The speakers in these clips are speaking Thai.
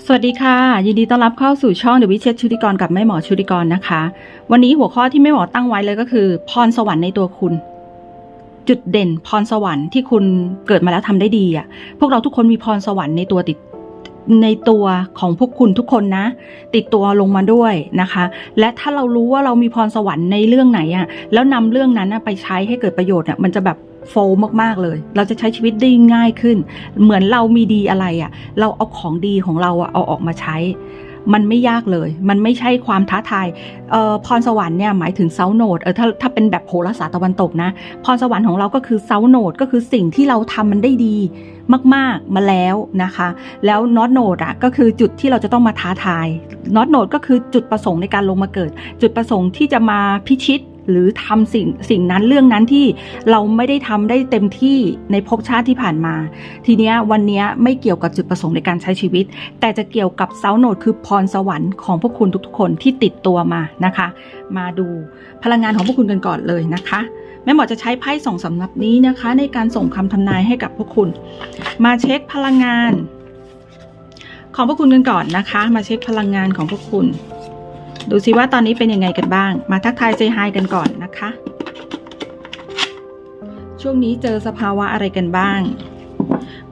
สวัสดีค่ะ ยินดีต้อนรับเข้าสู่ช่อง The w i c h e t ชุติกรกับแม่หมอชุติกรนะคะ วันนี้หัวข้อที่แม่หมอตั้งไว้เลยก็คือ พรสวรรค์ในตัวคุณ จุดเด่นพรสวรรค์ที่คุณเกิดมาแล้วทำได้ดีอะ พวกเราทุกคนมีพรสวรรค์ในตัวติดในตัวของพวกคุณทุกคนนะ ติดตัวลงมาด้วยนะคะ และถ้าเรารู้ว่าเรามีพรสวรรค์ในเรื่องไหนอะแล้วนำเรื่องนั้นไปใช้ให้เกิดประโยชน์อะมันจะแบบ โฟลมากๆเลย เราจะใช้ชีวิตได้ง่ายขึ้น เหมือนเรามีดีอะไรอะ เราเอาของดีของเราอะเอาออกมาใช้ มันไม่ยากเลย มันไม่ใช่ความท้าทายเอ่อพรสวรรค์เนี่ยหมายถึงเซาโนดเออถ้าถ้าเป็นแบบโหราศาสตร์ตะวันตกนะ พรสวรรค์ของเราก็คือเซาโนดก็คือสิ่งที่เราทำมันได้ดีมาก ๆ มาแล้วนะคะ แล้วน็อตโนดอะก็คือจุดที่เราจะต้องมาท้าทายน็อตโนดก็คือจุดประสงค์ในการลงมาเกิด จุดประสงค์ที่จะมาพิชิต หรือทำสิ่งสิ่งนั้นเรื่องนั้นที่เราไม่ได้ทำได้เต็มที่ในภพชาติที่ผ่านมา ทีเนี้ยวันเนี้ยไม่เกี่ยวกับจุดประสงค์ในการใช้ชีวิต แต่จะเกี่ยวกับเซาโนดคือพรสวรรค์ของพวกคุณทุกๆ คนที่ติดตัวมานะคะ มาดูพลังงานของพวกคุณกันก่อนเลยนะคะแม่หมอจะใช้ไพ่สองสำนับนี้นะคะ ในการส่งคำทำนายให้กับพวกคุณ มาเช็คพลังงาน ของพวกคุณกันก่อนนะคะ มาเช็คพลังงานของพวกคุณ ดูสิว่าตอนนี้เป็นยังไงกันบ้าง มาทักทายเซฮายกันก่อนนะคะ ช่วงนี้เจอสภาวะอะไรกันบ้าง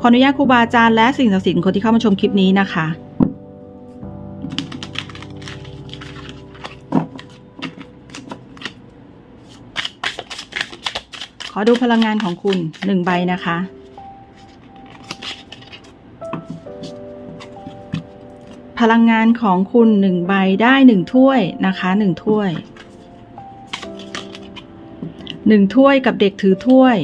ขออนุญาตครูบาอาจารย์และสิ่งศักดิ์สิทธิ์คนที่เข้ามาชมคลิปนี้นะคะขอดูพลังงานของคุณหนึ่งใบนะคะ พลังงานของคุณหนึ่งใบได้หนึ่งถ้วยนะคะหนึ่งถ้วยหนึ่งถ้วยกับเด็กถือถ้วย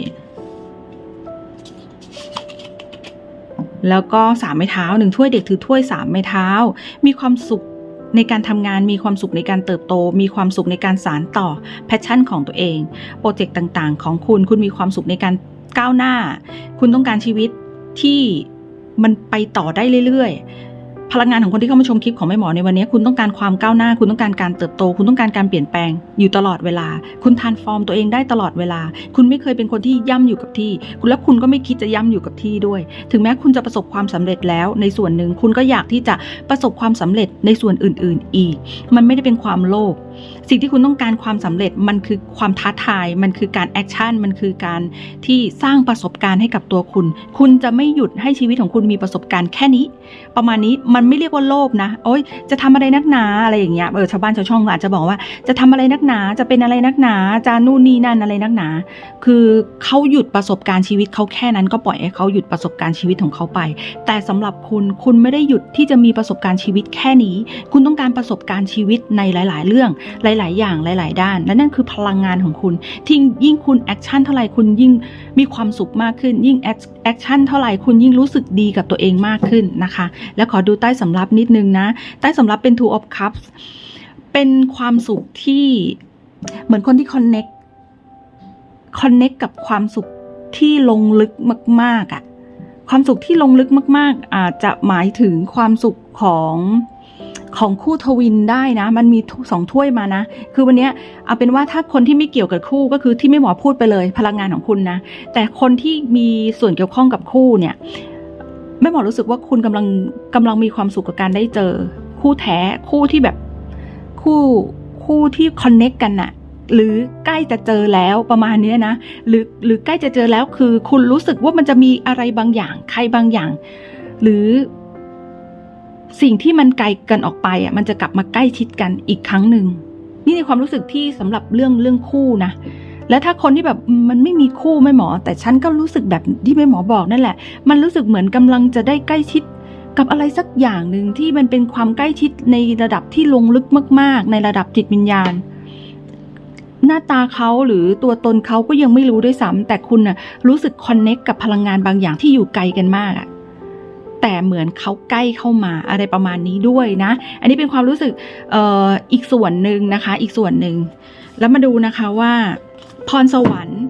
แล้วก็สามไม้เท้าหนึ่งถ้วยเด็กถือถ้วยสามไม้เท้า มีความสุขในการทำงานมีความสุขในการเติบโต มีความสุขในการสานต่อแพชชั่นของตัวเองโปรเจกต์ต่างๆ ของคุณคุณมีความสุขในการก้าวหน้า คุณต้องการชีวิตที่มันไปต่อได้เรื่อยๆ พลังงานของคนที่เข้ามาชมคลิปของแม่หมอในวันนี้ คุณต้องการความก้าวหน้า คุณต้องการการเติบโต คุณต้องการการเปลี่ยนแปลงอยู่ตลอดเวลา คุณทานฟอร์มตัวเองได้ตลอดเวลา คุณไม่เคยเป็นคนที่ย่ำอยู่กับที่คุณและคุณก็ไม่คิดจะย่ำอยู่กับที่ด้วย ถึงแม้คุณจะประสบความสำเร็จแล้ว ในส่วนหนึ่งคุณก็อยากที่จะประสบความสำเร็จในส่วนอื่น ๆ อีก มันไม่ได้เป็นความโลภ สิ่งที่คุณต้องการความสำเร็จมันคือความท้าทาย มันคือการแอคชั่น มันคือการที่สร้างประสบการณ์ให้กับตัวคุณ คุณจะไม่หยุดให้ชีวิตของคุณมีประสบการณ์แค่นี้ ประมาณนี้มันไม่เรียกว่าโลภนะ โอ๊ยจะทำอะไรนักหนาอะไรอย่างเงี้ย เออชาวบ้านชาวช่องอาจจะบอกว่า จะทำอะไรนักหนา จะเป็นอะไรนักหนา จะนู่นนี่นั่นอะไรนักหนา คือเขาหยุดประสบการณ์ชีวิตเขาแค่นั้นก็ปล่อยให้เขาหยุดประสบการณ์ชีวิตของเขาไป แต่สำหรับคุณคุณไม่ได้หยุดที่จะมีประสบการณ์ชีวิตแค่นี้ คุณต้องการประสบการณ์ชีวิตในหลาย ๆ เรื่องหลาย ๆ อย่างหลาย ๆ ด้าน และนั่นคือพลังงานของคุณที่ยิ่งคุณแอคชั่นเท่าไหร่คุณยิ่งมีความสุขมากขึ้น ยิ่งแอคชั่นเท่าไหร่คุณยิ่งรู้สึกดีกับตัวเองมากขึ้นนะคะ แล้วขอดูใต้สำรับนิดนึงนะ ใต้สำรับเป็น two of cups เป็นความสุขที่เหมือนคนที่ connect connect กับความสุขที่ลงลึกมาก ๆอะ่ะความสุขที่ลงลึกมาก ๆ อาจจะหมายถึงความสุขของ ของคู่ทวินได้นะ มันมีสองถ้วยมานะ คือวันนี้เอาเป็นว่าถ้าคนที่ไม่เกี่ยวกับคู่ก็คือที่ไม่หมอพูดไปเลย พลังงานของคุณนะ แต่คนที่มีส่วนเกี่ยวข้องกับคู่เนี่ยแม่หมอรู้สึกว่าคุณกำลังกำลังมีความสุขกับการได้เจอ คู่แท้คู่ที่แบบคู่คู่ที่คอนเน็กกันน่ะหรือใกล้จะเจอแล้วประมาณนี้นะ หรือหรือใกล้จะเจอแล้วคือ คุณรู้สึกว่ามันจะมีอะไรบางอย่าง ใครบางอย่าง หรือ สิ่งที่มันไกลกันออกไปอะมันจะกลับมาใกล้ชิดกันอีกครั้งหนึ่งนี่ในความรู้สึกที่สำหรับเรื่องเรื่องคู่นะและถ้าคนที่แบบมันไม่มีคู่ไม่หมอ แต่ฉันก็รู้สึกแบบที่แม่หมอบอกนั่นแหละ มันรู้สึกเหมือนกำลังจะได้ใกล้ชิดกับอะไรสักอย่างหนึ่งที่มันเป็นความใกล้ชิดในระดับที่ลงลึกมาก ๆ ในระดับจิตวิญญาณ หน้าตาเขาหรือตัวตนเขาก็ยังไม่รู้ด้วยซ้ำแต่คุณน่ะรู้สึกคอนเน็กกับพลังงานบางอย่างที่อยู่ไกลกันมากอะ แต่เหมือนเขาใกล้เข้ามาอะไรประมาณนี้ด้วยนะ อันนี้เป็นความรู้สึกอออีกส่วนหนึ่งนะคะ อีกส่วนหนึ่ง แล้วมาดูนะคะว่า พรสวรรค์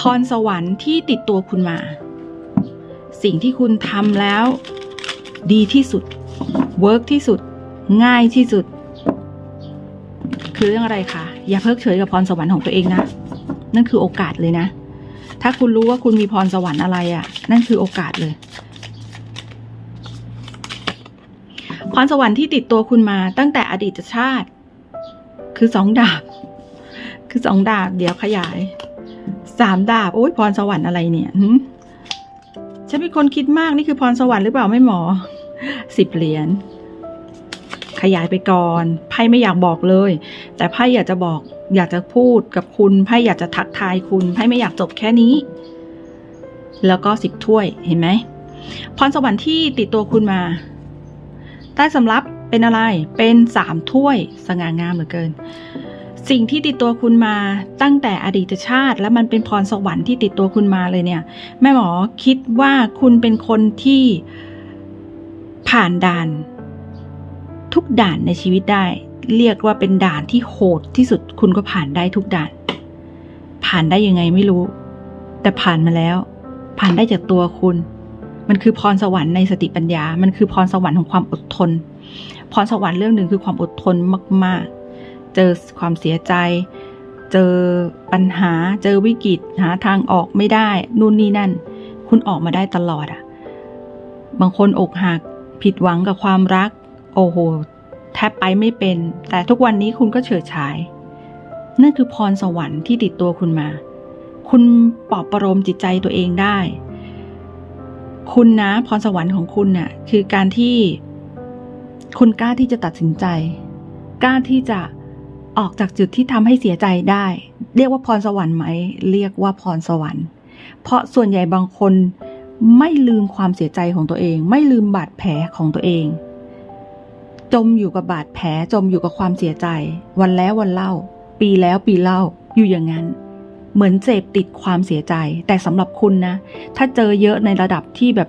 พรสวรรค์ที่ติดตัวคุณมา สิ่งที่คุณทำแล้ว ดีที่สุด เวิร์กที่สุด ง่ายที่สุด คือเรื่องอะไรคะ อย่าเพิกเฉยกับพรสวรรค์ของตัวเองนะ นั่นคือโอกาสเลยนะ ถ้าคุณรู้ว่าคุณมีพรสวรรค์อะไรอะ่ะ นั่นคือโอกาสเลย พรสวรรค์ที่ติดตัวคุณมาตั้งแต่อดีตชาติ คือสองดาบ คือสองดาบ เดี๋ยวขยาย สามดาบ โอ้ยพรสวรรค์อะไรเนี่ยฉันเป็นคนคิดมากนี่คือพรสวรรค์หรือเปล่าไม่หมอ สิบเหรียญ ขยายไปก่อน ไพ่ไม่อยากบอกเลย แต่ไพ่อยากจะบอก อยากจะพูดกับคุณ ไพ่อยากจะทักทายคุณ ไพ่ไม่อยากจบแค่นี้ แล้วก็สิบถ้วย เห็นไหมพรสวรรค์ที่ติดตัวคุณมา ใต้สำรับเป็นอะไร เป็นสามถ้วยสง่างามเหลือเกิน สิ่งที่ติดตัวคุณมาตั้งแต่อดีตชาติ และมันเป็นพรสวรรค์ที่ติดตัวคุณมาเลยเนี่ย แม่หมอคิดว่าคุณเป็นคนที่ผ่านด่าน ทุกด่านในชีวิตได้ เรียกว่าเป็นด่านที่โหดที่สุดคุณก็ผ่านได้ทุกด่าน ผ่านได้ยังไงไม่รู้ แต่ผ่านมาแล้ว ผ่านได้จากตัวคุณ มันคือพรสวรรค์ในสติปัญญา มันคือพรสวรรค์ของความอดทน พรสวรรค์เรื่องหนึ่งคือความอดทนมาก ๆ เจอความเสียใจ เจอปัญหา เจอวิกฤต หาทางออกไม่ได้ นู่นนี่นั่น คุณออกมาได้ตลอดอะบางคนอกหัก ผิดหวังกับความรัก โอ้โห แทบไปไม่เป็น แต่ทุกวันนี้คุณก็เฉิดฉาย นั่นคือพรสวรรค์ที่ติดตัวคุณมา คุณปลอบประโลมจิตใจตัวเองได้ คุณนะพรสวรรค์ของคุณน่ะคือการที่คุณกล้าที่จะตัดสินใจ กล้าที่จะออกจากจุดที่ทำให้เสียใจได้ เรียกว่าพรสวรรค์ไหม เรียกว่าพรสวรรค์ เพราะส่วนใหญ่บางคนไม่ลืมความเสียใจของตัวเอง ไม่ลืมบาดแผลของตัวเอง จมอยู่กับบาดแผลจมอยู่กับความเสียใจ วันแล้ววันเล่า ปีแล้วปีเล่าอยู่อย่างนั้น เหมือนเสพติดความเสียใจ แต่สำหรับคุณนะ ถ้าเจอเยอะในระดับที่แบบ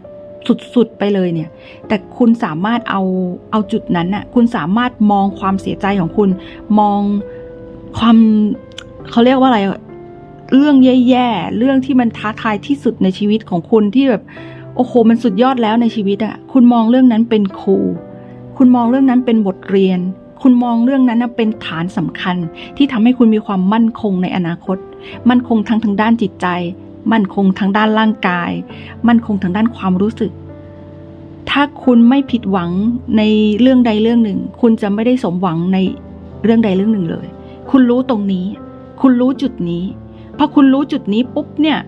สุดๆไปเลยเนี่ย แต่คุณสามารถเอาเอาจุดนั้นน่ะ คุณสามารถมองความเสียใจของคุณ มองความเขาเรียกว่าอะไร เรื่องแย่ๆ เรื่องที่มันท้าทายที่สุดในชีวิตของคุณที่แบบ โอ้โห มันสุดยอดแล้วในชีวิตอะคุณมองเรื่องนั้นเป็นครู คุณมองเรื่องนั้นเป็นบทเรียน คุณมองเรื่องนั้นเป็นฐานสำคัญ ที่ทำให้คุณมีความมั่นคงในอนาคต มั่นคงทั้งทางด้านจิตใจ มั่นคงทางด้านร่างกาย มั่นคงทางด้านความรู้สึก ถ้าคุณไม่ผิดหวังในเรื่องใดเรื่องหนึ่ง คุณจะไม่ได้สมหวังในเรื่องใดเรื่องหนึ่งเลย คุณรู้ตรงนี้ คุณรู้จุดนี้พอคุณรู้จุดนี้ปุ๊บเนี่ย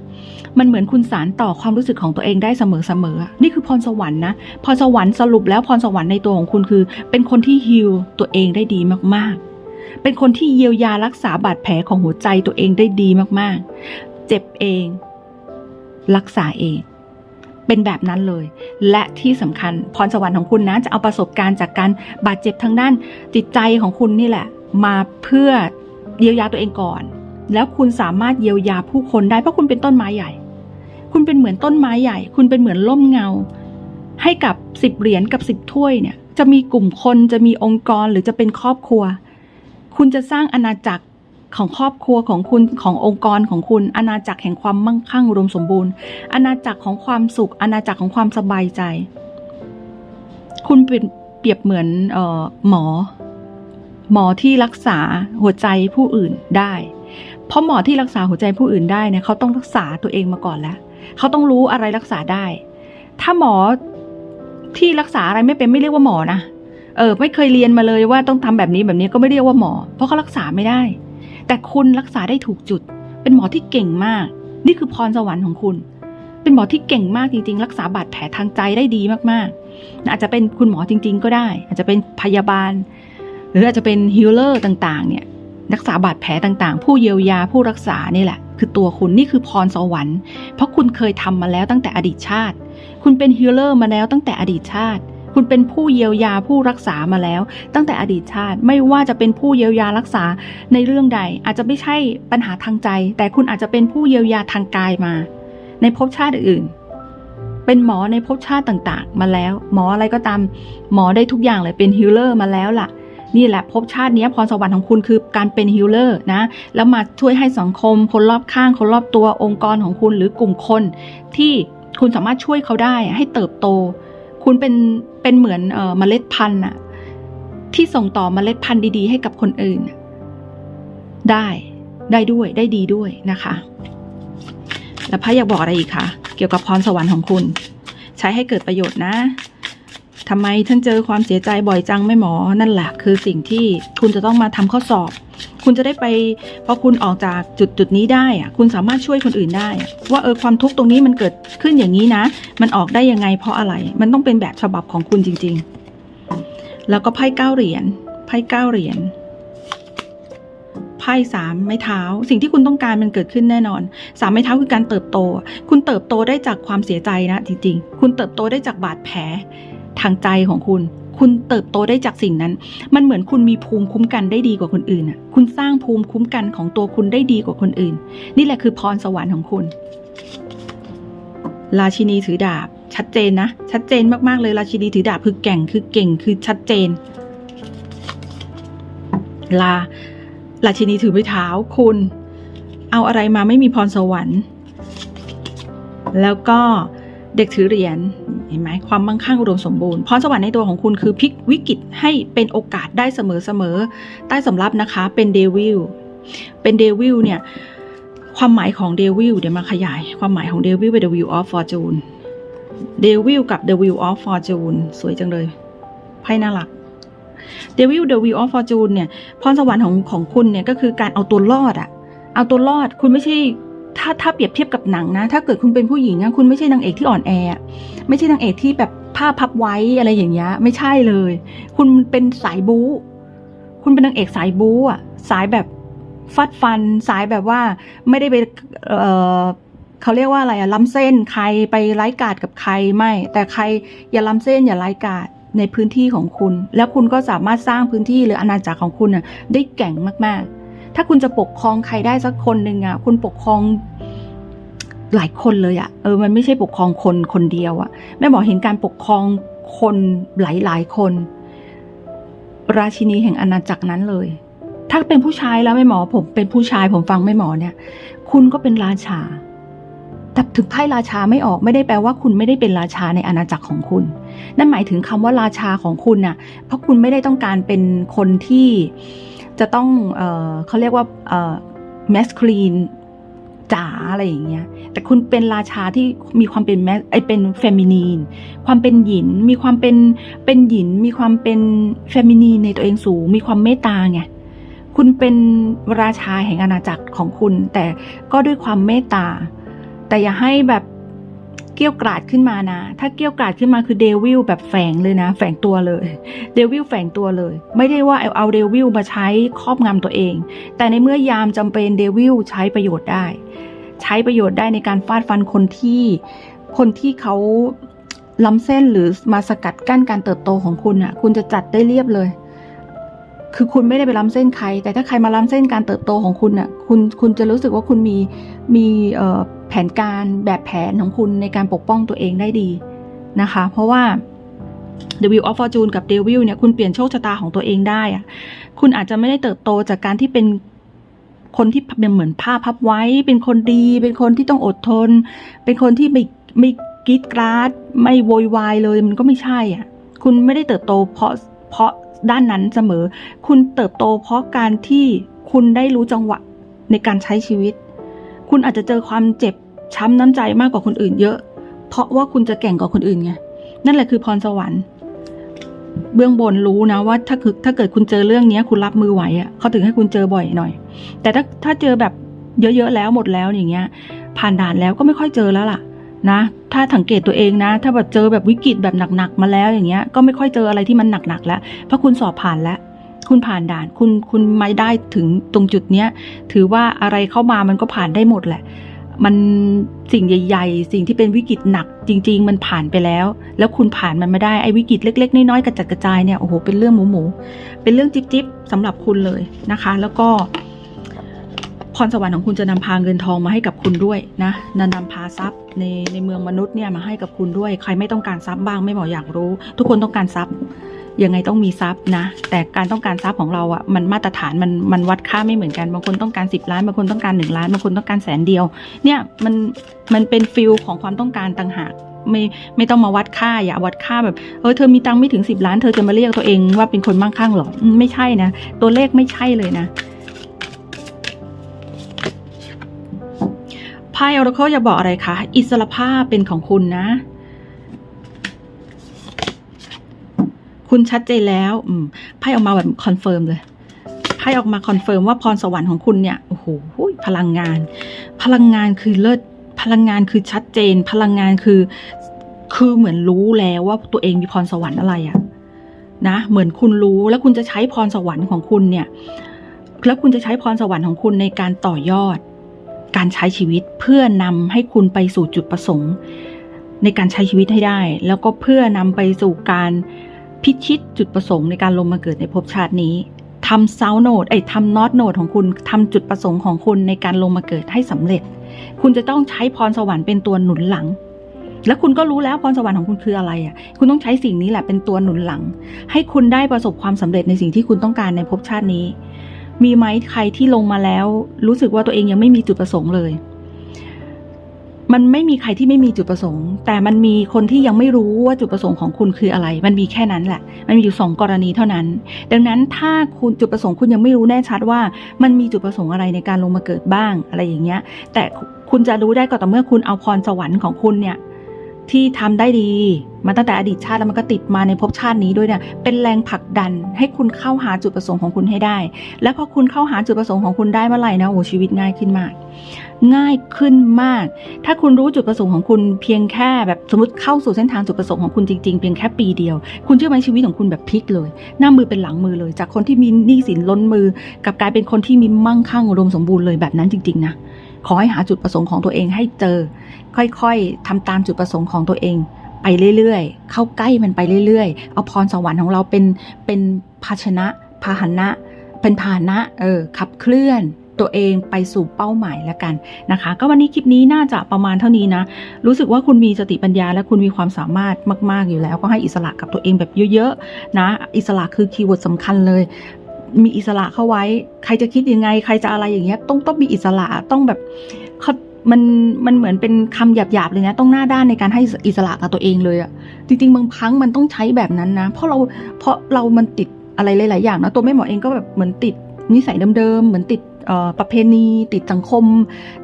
มันเหมือนคุณสารต่อความรู้สึกของตัวเองได้เสมอๆนี่คือพรสวรรค์นะพรสวรรค์สรุปแล้วพรสวรรค์ในตัวของคุณคือ เป็นคนที่ฮิลตัวเองได้ดีมาก เป็นคนที่เยียวยารักษาบาดแผลของหัวใจตัวเองได้ดีมากๆ เจ็บเอง รักษาเอง เป็นแบบนั้นเลย และที่สำคัญพรสวรรค์ของคุณนะจะเอาประสบการณ์จากการบาดเจ็บทางด้านจิตใจของคุณนี่แหละ มาเพื่อเยียวยาตัวเองก่อน แล้วคุณสามารถเยียวยาผู้คนได้เพราะคุณเป็นต้นไม้ใหญ่ คุณเป็นเหมือนต้นไม้ใหญ่ คุณเป็นเหมือนล่มเงา ให้กับสิบเหรียญกับสิบถ้วยเนี่ยจะมีกลุ่มคนจะมีองค์กรหรือจะเป็นครอบครัว คุณจะสร้างอาณาจักรของครอบครัวของคุณขององค์กรของคุณ อาณาจักรแห่งความมั่งคั่งอุดมสมบูรณ์ อาณาจักรของความสุข อาณาจักรของความสบายใจ คุณเปรียบเหมือนออหมอ หมอที่รักษาหัวใจผู้อื่นได้ เพราะหมอที่รักษาหัวใจผู้อื่นได้เนี่ยเขาต้องรักษาตัวเองมาก่อนแล้วเขาต้องรู้อะไรรักษาได้ ถ้าหมอที่รักษาอะไรไม่เป็นไม่เรียกว่าหมอนะ เออไม่เคยเรียนมาเลยว่าต้องทำแบบนี้แบบนี้ก็ไม่เรียกว่าหมอ เพราะเขารักษาไม่ได้ แต่คุณรักษาได้ถูกจุด เป็นหมอที่เก่งมาก นี่คือพรสวรรค์ของคุณ เป็นหมอที่เก่งมากจริง ๆ รักษาบาดแผลทางใจได้ดีมากๆ อาจจะเป็นคุณหมอจริง ๆ ก็ได้ อาจจะเป็นพยาบาล หรืออาจจะเป็นฮิลเลอร์ต่างๆ เนี่ยรักษาบาดแผลต่างๆ ผู้เยียวยาผู้รักษานี่แหละ คือตัวคุณนี่คือพรสวรรค์ เพราะคุณเคยทำมาแล้วตั้งแต่อดีตชาติ คุณเป็นฮิลเลอร์มาแล้วตั้งแต่อดีตชาติ คุณเป็นผู้เยียวยาผู้รักษามาแล้ว ตั้งแต่อดีตชาติไม่ว่าจะเป็นผู้เยียวยารักษาในเรื่องใด อาจจะไม่ใช่ปัญหาทางใจ แต่คุณอาจจะเป็นผู้เยียวยาทางกายมา ในภพชาติอื่น เป็นหมอในภพชาติต่างๆ มาแล้ว หมออะไรก็ตามหมอได้ทุกอย่างเลยเป็นฮิลเลอร์มาแล้วล่ะนี่แหละภพชาตินี้พรสวรรค์ของคุณคือการเป็นฮิลเลอร์นะ แล้วมาช่วยให้สังคม คนรอบข้าง คนรอบตัวองค์กรของคุณหรือกลุ่มคน ที่คุณสามารถช่วยเขาได้ให้เติบโต คุณเป็นเป็นเหมือนเออเมล็ดพันธุ์อะที่ส่งต่อเมล็ดพันธุ์ดีๆ ให้กับคนอื่น ได้ได้ด้วยได้ดีด้วยนะคะ แล้วพระอยากบอกอะไรอีกคะเกี่ยวกับพรสวรรค์ของคุณ ใช้ให้เกิดประโยชน์นะทำไมท่านเจอความเสียใจบ่อยจังไม่หมอ นั่นแหละคือสิ่งที่คุณจะต้องมาทำข้อสอบ คุณจะได้ไปพอคุณออกจากจุดจุดนี้ได้อะคุณสามารถช่วยคนอื่นได้ ว่าเออความทุกข์ตรงนี้มันเกิดขึ้นอย่างนี้นะ มันออกได้ยังไงเพราะอะไร มันต้องเป็นแบบฉบับของคุณจริง ๆ แล้วก็ไพ่เก้าเหรียญไพ่เก้าเหรียญไพ่สามไม้เท้า สิ่งที่คุณต้องการมันเกิดขึ้นแน่นอนสามไม้เท้าคือการเติบโต คุณเติบโตได้จากความเสียใจนะจริงๆ คุณเติบโตได้จากบาดแผลทางใจของคุณ คุณเติบโตได้จากสิ่งนั้น มันเหมือนคุณมีภูมิคุ้มกันได้ดีกว่าคนอื่นอะ คุณสร้างภูมิคุ้มกันของตัวคุณได้ดีกว่าคนอื่น นี่แหละคือพรสวรรค์ของคุณ ราชินีถือดาบ ชัดเจนนะ ชัดเจนมากๆเลยราชินีถือดาบคือแก่งคือเก่งคือชัดเจน ลาราชินีถือไม้เท้าคุณ เอาอะไรมาไม่มีพรสวรรค์ แล้วก็เด็กถือเหรียญ เห็นไหมความมั่งคั่งอุดมสมบูรณ์พรสวรรค์ในตัวของคุณคือพลิกวิกฤตให้เป็นโอกาสได้เสมอเสมอใต้สำรับนะคะเป็นเดวิลเป็นเดวิลเนี่ยความหมายของเดวิลเดี๋ยวมาขยาย ความหมายของเดวิลเป็น The Wheel of Fortune เดวิลกับ The Wheel of Fortune สวยจังเลยไพ่น่ารักเดวิล The Wheel of Fortune เนี่ยพรสวรรค์ของของคุณเนี่ยก็คือการเอาตัวรอดอะเอาตัวรอดคุณไม่ใช่ ถ้าถ้าเปรียบเทียบกับหนังนะ ถ้าเกิดคุณเป็นผู้หญิงอะคุณไม่ใช่นางเอกที่อ่อนแอ ไม่ใช่นางเอกที่แบบผ้าพับไว้อะไรอย่างเงี้ยไม่ใช่เลย คุณเป็นสายบู๊คุณเป็นนางเอกสายบู๊อะสายแบบฟัดฟัน สายแบบว่าไม่ได้ไปเออเขาเรียกว่าอะไรอะล้ำเส้นใครไปไร้กาดกับใครไม่ แต่ใครอย่าล้ำเส้นอย่าไร้กาดในพื้นที่ของคุณ แล้วคุณก็สามารถสร้างพื้นที่หรืออาณาจักรของคุณอะได้แก่งมากๆ ถ้าคุณจะปกครองใครได้สักคนหนึ่งอะคุณปกครองหลายคนเลยอะเออมันไม่ใช่ปกครองคนคนเดียวอะแม่หมอเห็นการปกครองคนหลายๆคน ราชินีแห่งอาณาจักรนั้นเลย ถ้าเป็นผู้ชายแล้วแม่หมอผมเป็นผู้ชายผมฟังแม่หมอเนี่ย คุณก็เป็นราชาแต่ถึงไพ่ราชาไม่ออกไม่ได้แปลว่าคุณไม่ได้เป็นราชาในอาณาจักรของคุณ นั่นหมายถึงคำว่าราชาของคุณน่ะ เพราะคุณไม่ได้ต้องการเป็นคนที่ จะต้องเออเขาเรียกว่าเออ masculine จ๋าอะไรอย่างเงี้ย แต่คุณเป็นราชาที่มีความเป็นแมไอเป็นเฟมินีน ความเป็นหญิน มีความเป็นเป็นหญิน มีความเป็นเฟมินีนในตัวเองสูง มีความเมตตาไง คุณเป็นราชาแห่งอาณาจักรของคุณ แต่ก็ด้วยความเมตตา แต่อย่าให้แบบ เกี้ยวกราดขึ้นมานะ ถ้าเกี้ยวกราดขึ้นมาคือเดวิลแบบแฝงเลยนะ แฝงตัวเลย เดวิลแฝงตัวเลย ไม่ได้ว่าเอาเดวิลมาใช้ครอบงำตัวเอง แต่ในเมื่อยามจำเป็นเดวิลใช้ประโยชน์ได้ ใช้ประโยชน์ได้ในการฟาดฟันคนที่ คนที่เขาล้ำเส้นหรือมาสกัดกั้นการเติบโตของคุณอะ คุณจะจัดได้เรียบเลย คือคุณไม่ได้ไปล้ำเส้นใคร แต่ถ้าใครมาล้ำเส้นการเติบโตของคุณอะ คุณคุณจะรู้สึกว่าคุณมีมีเอ่อ แผนการแบบแผนของคุณในการปกป้องตัวเองได้ดีนะคะ เพราะว่า The Wheel of Fortune กับ Devil เนี่ยคุณเปลี่ยนโชคชะตาของตัวเองได้อะคุณอาจจะไม่ได้เติบโตจากการที่เป็นคนที่เป็นเหมือนผ้าพับไว้ เป็นคนดี เป็นคนที่ต้องอดทน เป็นคนที่ไม่ไม่กรีดกราด ไม่โวยวายเลยมันก็ไม่ใช่อะ คุณไม่ได้เติบโตเพราะเพราะด้านนั้นเสมอ คุณเติบโตเพราะการที่คุณได้รู้จังหวะในการใช้ชีวิต คุณอาจจะเจอความเจ็บช้ำน้ำใจมากกว่าคนอื่นเยอะ เพราะว่าคุณจะแก่งกว่าคนอื่นไง นั่นแหละคือพรสวรรค์ เบื้องบนรู้นะว่าถ้าคือถ้าเกิดคุณเจอเรื่องนี้คุณรับมือไหวอะเขาถึงให้คุณเจอบ่อยหน่อย แต่ถ้าถ้าเจอแบบเยอะๆแล้วหมดแล้วอย่างเงี้ย ผ่านด่านแล้วก็ไม่ค่อยเจอแล้วล่ะนะ ถ้าสังเกตตัวเองนะ ถ้าแบบเจอแบบวิกฤตแบบหนักๆมาแล้วอย่างเงี้ย ก็ไม่ค่อยเจออะไรที่มันหนักๆแล้ว เพราะคุณสอบผ่านแล้ว คุณผ่านด่าน คุณคุณไม่ได้ถึงตรงจุดเนี้ย ถือว่าอะไรเข้ามามันก็ผ่านได้หมดแหละ มันสิ่งใหญ่ ๆ สิ่งที่เป็นวิกฤตหนักจริง ๆ มันผ่านไปแล้ว แล้วคุณผ่านมันไม่ได้ไอ้วิกฤตเล็ก ๆ น้อยๆกระจัดกระจายเนี่ยโอ้โหเป็นเรื่องหมูหมูๆเป็นเรื่องจิ๊บๆสำหรับคุณเลยนะคะ แล้วก็พรสวรรค์ของคุณจะนำพาเงินทองมาให้กับคุณด้วยนะนันนำพาทรัพย์ในในเมืองมนุษย์เนี่ยมาให้กับคุณด้วย ใครไม่ต้องการทรัพย์บ้างไม่บอกอยากรู้ ทุกคนต้องการทรัพย์ ยังไงต้องมีทรัพย์นะ แต่การต้องการทรัพย์ของเราอะ่ะมันมาตรฐานมันมันวัดค่าไม่เหมือนกันบางคนต้องการ 10 ล้านบางคนต้องการ 1 ล้านบางคนต้องการแสนเดียว เนี่ยมันมันเป็นฟิลของความต้องการต่างหากไม่ไม่ต้องมาวัดค่าอย่าวัดค่าแบบเออเธอมีตังค์ไม่ถึง 10 ล้านเธอจะมาเรียกตัวเองว่าเป็นคนมั่งคั่งหรอไม่ใช่นะ ตัวเลขไม่ใช่เลยนะไพ่ออร์เคิลจะบอกอะไรคะอิสรภาพเป็นของคุณนะ คุณชัดเจนแล้วไพ่ออกมาแบบคอนเฟิร์มเลยไพ่ออกมาคอนเฟิร์มว่าพรสวรรค์ของคุณเนี่ยโอ้โหพลังงาน พลังงานคือเลิศพลังงานคือชัดเจน พลังงานคือ คือเหมือนรู้แล้วว่าตัวเองมีพรสวรรค์อะไรอะนะเหมือนคุณรู้แล้วคุณจะใช้พรสวรรค์ของคุณเนี่ย แล้วคุณจะใช้พรสวรรค์ของคุณในการต่อยอด การใช้ชีวิตเพื่อนำให้คุณไปสู่จุดประสงค์ ในการใช้ชีวิตให้ได้ แล้วก็เพื่อนำไปสู่การ พิชิตจุดประสงค์ในการลงมาเกิดในภพชาตินี้ทำเซาโนดไอ้ทำน็อตโนดของคุณทำจุดประสงค์ของคุณในการลงมาเกิดให้สำเร็จ คุณจะต้องใช้พรสวรรค์เป็นตัวหนุนหลัง แล้วคุณก็รู้แล้วพรสวรรค์ของคุณคืออะไรอะ คุณต้องใช้สิ่งนี้แหละเป็นตัวหนุนหลัง ให้คุณได้ประสบความสำเร็จในสิ่งที่คุณต้องการในภพชาตินี้ มีไหมใครที่ลงมาแล้ว รู้สึกว่าตัวเองยังไม่มีจุดประสงค์เลย มันไม่มีใครที่ไม่มีจุดประสงค์ แต่มันมีคนที่ยังไม่รู้ว่าจุดประสงค์ของคุณคืออะไร มันมีแค่นั้นแหละ มันมีอยู่สองกรณีเท่านั้น ดังนั้นถ้าคุณจุดประสงค์คุณยังไม่รู้แน่ชัดว่า มันมีจุดประสงค์อะไรในการลงมาเกิดบ้างอะไรอย่างเงี้ย แต่คุณจะรู้ได้ก็ต่อเมื่อคุณเอาพรสวรรค์ของคุณเนี่ย ที่ทำได้ดี มาตั้งแต่อดีตชาติแล้วมันก็ติดมาในภพชาตินี้ด้วยเนี่ยเป็นแรงผลักดันให้คุณเข้าหาจุดประสงค์ของคุณให้ได้ และพอคุณเข้าหาจุดประสงค์ของคุณได้เมื่อไหร่นะโอ้ชีวิตง่ายขึ้นมาก ง่ายขึ้นมาก ถ้าคุณรู้จุดประสงค์ของคุณเพียงแค่แบบสมมติเข้าสู่เส้นทางจุดประสงค์ของคุณจริงๆเพียงแค่ปีเดียว คุณเชื่อไหมชีวิตของคุณแบบพลิกเลย หน้ามือเป็นหลังมือเลย จากคนที่มีหนี้สินล้นมือกับกลายเป็นคนที่มีมั่งคั่งอุดมสมบูรณ์เลยแบบนั้นจริง ๆ นะ ขอให้หาจุดประสงค์ของตัวเองให้เจอ ค่อยๆทำตามจุดประสงค์ของตัวเองไปเรื่อยๆ เข้าใกล้มันไปเรื่อยๆ เอาพรสวรรค์ของเราเป็นเป็นภาชนะพาหนะ เป็นพาหนะเออขับเคลื่อนตัวเองไปสู่เป้าหมายแล้วกันนะคะ ก็วันนี้คลิปนี้น่าจะประมาณเท่านี้นะ รู้สึกว่าคุณมีสติปัญญาและคุณมีความสามารถมาก ๆอยู่แล้ว ก็ให้อิสระกับตัวเองแบบเยอะๆนะ อิสระคือคีย์เวิร์ดสำคัญเลย มีอิสระเข้าไว้ ใครจะคิดยังไง ใครจะอะไรอย่างเงี้ย ต้องต้องมีอิสระต้องแบบเขามันมันเหมือนเป็นคำหยาบๆเลยนะต้องหน้าด้านในการให้อิสระกับตัวเองเลยอะจริงๆบางครั้งมันต้องใช้แบบนั้นนะ เพราะเราเพราะเรามันติดอะไรหลายๆอย่างนะตัวแม่หมอเองก็แบบเหมือนติดนิสัยเดิมๆเหมือนติดประเพณี ติดสังคม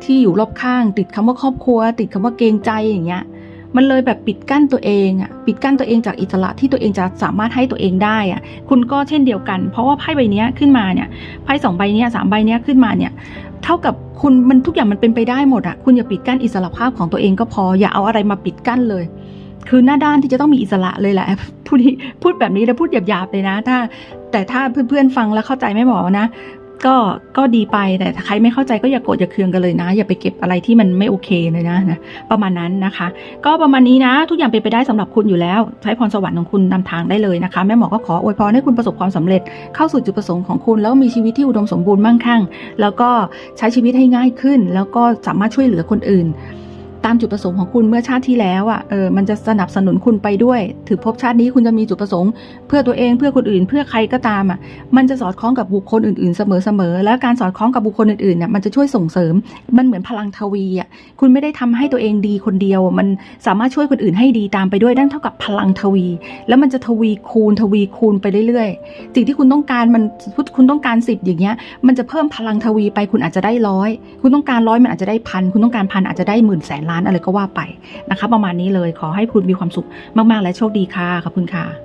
ที่อยู่รอบข้าง ติดคำว่าครอบครัว ติดคำว่าเกรงใจอย่างเงี้ย มันเลยแบบปิดกั้นตัวเองอะปิดกั้นตัวเองจากอิสระที่ตัวเองจะสามารถให้ตัวเองได้อะคุณก็เช่นเดียวกัน เพราะว่าไพ่ใบนี้ขึ้นมาเนี่ยไพ่สองใบนี้สามใบนี้ขึ้นมาเนี่ยเท่ากับคุณมันทุกอย่างมันเป็นไปได้หมดอะคุณอย่าปิดกั้นอิสระภาพของตัวเองก็พออย่าเอาอะไรมาปิดกั้นเลย คือหน้าด้านที่จะต้องมีอิสระเลยแหละพูดพูดแบบนี้แล้วพูดหยาบๆเลยนะ ถ้า แต่ถ้าเพื่อนๆฟังแล้วเข้าใจไม่หมอนะ ก็ก็ดีไปแต่ถ้าใครไม่เข้าใจก็อย่าโกรธอย่าเคืองกันเลยนะ อย่าไปเก็บอะไรที่มันไม่โอเคเลยนะนะ ประมาณนั้นนะคะ ก็ประมาณนี้นะ ทุกอย่างเป็นไปได้สำหรับคุณอยู่แล้ว ใช้พรสวรรค์ของคุณนำทางได้เลยนะคะแม่หมอก็ขออวยพรให้คุณประสบความสำเร็จเข้าสู่จุดประสงค์ของคุณ แล้วมีชีวิตที่อุดมสมบูรณ์มั่งคั่ง แล้วก็ใช้ชีวิตให้ง่ายขึ้น แล้วก็สามารถช่วยเหลือคนอื่น ตามจุดประสงค์ของคุณเมื่อชาติที่แล้วอะเออมันจะสนับสนุนคุณไปด้วย ถือภพชาตินี้คุณจะมีจุดประสงค์ เพื่อตัวเองเพื่อคนอื่น เพื่อใครก็ตามอะมันจะสอดคล้องกับบุคคลอื่นๆเสมอๆแล้วการสอดคล้องกับบุคคลอื่นๆเนี่ยมันจะช่วยส่งเสริม มันเหมือนพลังทวีอะคุณไม่ได้ทำให้ตัวเองดีคนเดียว มันสามารถช่วยคนอื่นให้ดีตามไปด้วยนั่นเท่ากับพลังทวี แล้วมันจะทวีคูณทวีคูณไปเรื่อยๆสิ่งที่คุณต้องการมันคุณต้องการสิบอย่างเงี้ยมันจะเพิ่มพลังทวีไปคุณอาจจะได้ร้อยคุณต้องการร้อยมันอาจจะได้พันคุณต้องการพันอาจจะได้หมื่นแสนล้านอะไรก็ว่าไปนะคะ ประมาณนี้เลยขอให้คุณมีความสุขมากๆและโชคดีค่ะขอบคุณค่ะ